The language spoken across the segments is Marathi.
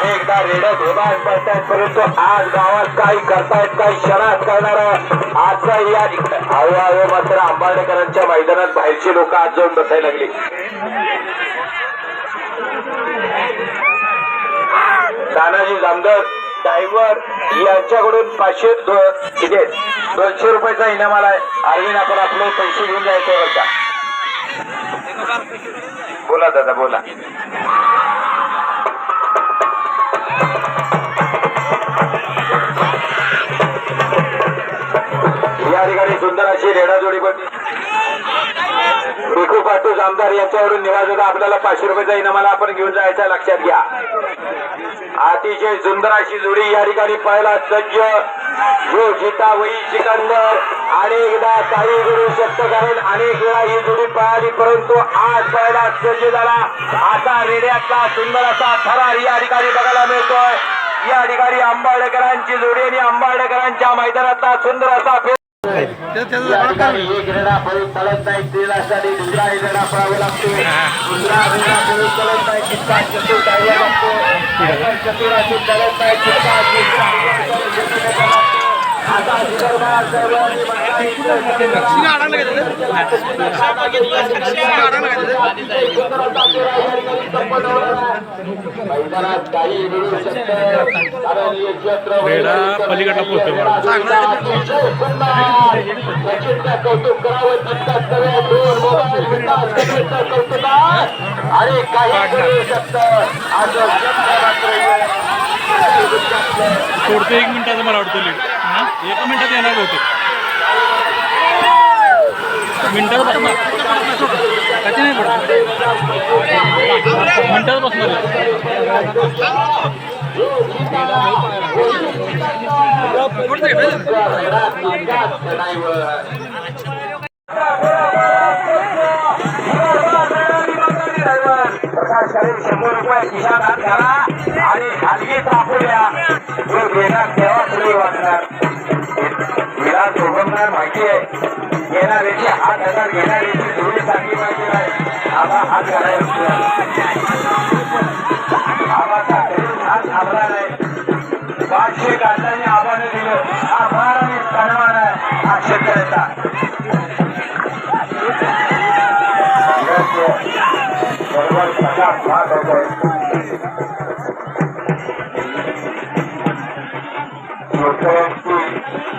अनेकदा रेडत धोबान पडतायत परंतु आज गावात काही करतायत काही क्षणात करणार आजचा या हळूहळू मात्र आंबाडेकरांच्या मैदानात बाहेरची लोक आज जाऊन बसायला लागली. तानाजी जामदर डायव्हर यांच्याकडून पाचशे किती दोनशे रुपयाचा इनाम आलाय अरविंद आपण आपले पैसे घेऊन जायचे बरं का बोला दादा बोला. सुंदर अशी रेडा जोडी पण भिकू पाटूस आमदार यांच्यावरून निवास होता आपल्याला पाचशे रुपयाचा इनामाला आपण घेऊन जायचा लक्षात घ्या. अतिशय सुंदर अशी जोडी या ठिकाणी पाहायला सज्ज. जो जिता वही सिकंदर. अनेकदा काही गुरु शक्त कारण अनेक वेळा ही जोडी पळाली परंतु आज पाहायला सज्ज झाला. आता रेड्याचा सुंदर असा थरार या ठिकाणी बघायला मिळतोय. या ठिकाणी आंबाडेकरांची जोडी आणि आंबाडेकरांच्या मैदानातला सुंदर असा फेर या ठिकाणी एक रेडा लागतो लागतो आता पलीकडला पोहोचतो सचिनचा कौतुक करावं आणि काही सोडतो एक मिनिटाचं मला वाटतं लीड हा? एका मिनिटात येणार होते मिनिटात त्याची नाही पडत. म्हणतात बसणार रुपये खिशात करा आणि हलगी तापूया जो घेणार तेव्हा पुढे वाचणार. हिला भोगवणार माहिती आहे घेणाऱ्याची हात हजार घेणाऱ्याची जोडी चांगली माहिती नाही. आम्हा हात घालायला आबाचा हात थांबला नाही पाचशे काढताना आबाने दिलं. हा फार आणि सन्मान आहे. हा शेतकऱ्याचा.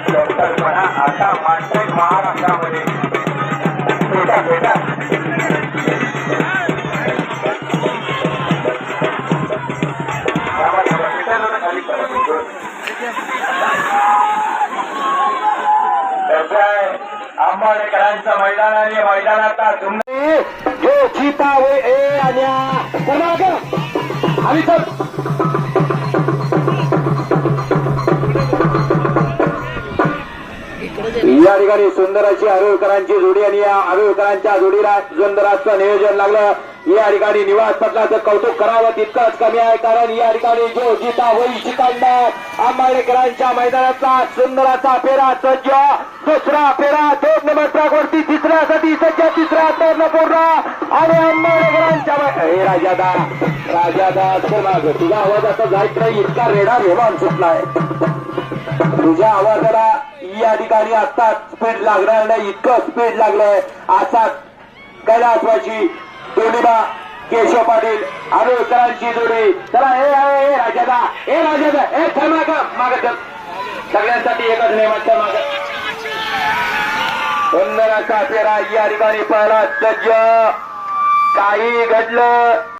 संकल्पना आता मांडते महाराष्ट्रामध्ये बेटा बेटा त्यामुळे बेटाला खाली करा. कसं आहे आंबाडेकरांचं मैदान आणि मैदानाचा सुंदर जो चिता वे ए आल्या पुन्हा आम्ही सर या ठिकाणी सुंदराची आरोळकरांची जोडी आणि या आरोळकरांच्या जोडीला सुंदराचं नियोजन लागलं. या ठिकाणी निवास पटलाचं कौतुक करावं तितकंच कमी आहे कारण या ठिकाणी जो जिता होई शिकांना आंबाडेकरांच्या मैदानाचा सुंदराचा फेरा सज्ज दुसरा फेरा दोन नंबर ट्रॅक तिसऱ्यासाठी सज्ज तिसरा तर पूर्ण आणि आंबाडेकरांच्या हे राजादा राजादा चल तुझा आवाज असा जायच नाही इतका रेडा रेवान सुटलाय. तुझ्या आवाजाला या ठिकाणी आता स्पीड लागणार नाही इतकं स्पीड लागलंय. असा कैलासवाची दोन्हीबा केशव पाटील आरोळकरांची जोडी. चला हे हे राजादा. हे राजादा. हे थांबा का माग सगळ्यांसाठी एकच नेमाचं माग. सुंदर असा फेरा या ठिकाणी पहिला. सज्ज. काही घडलं.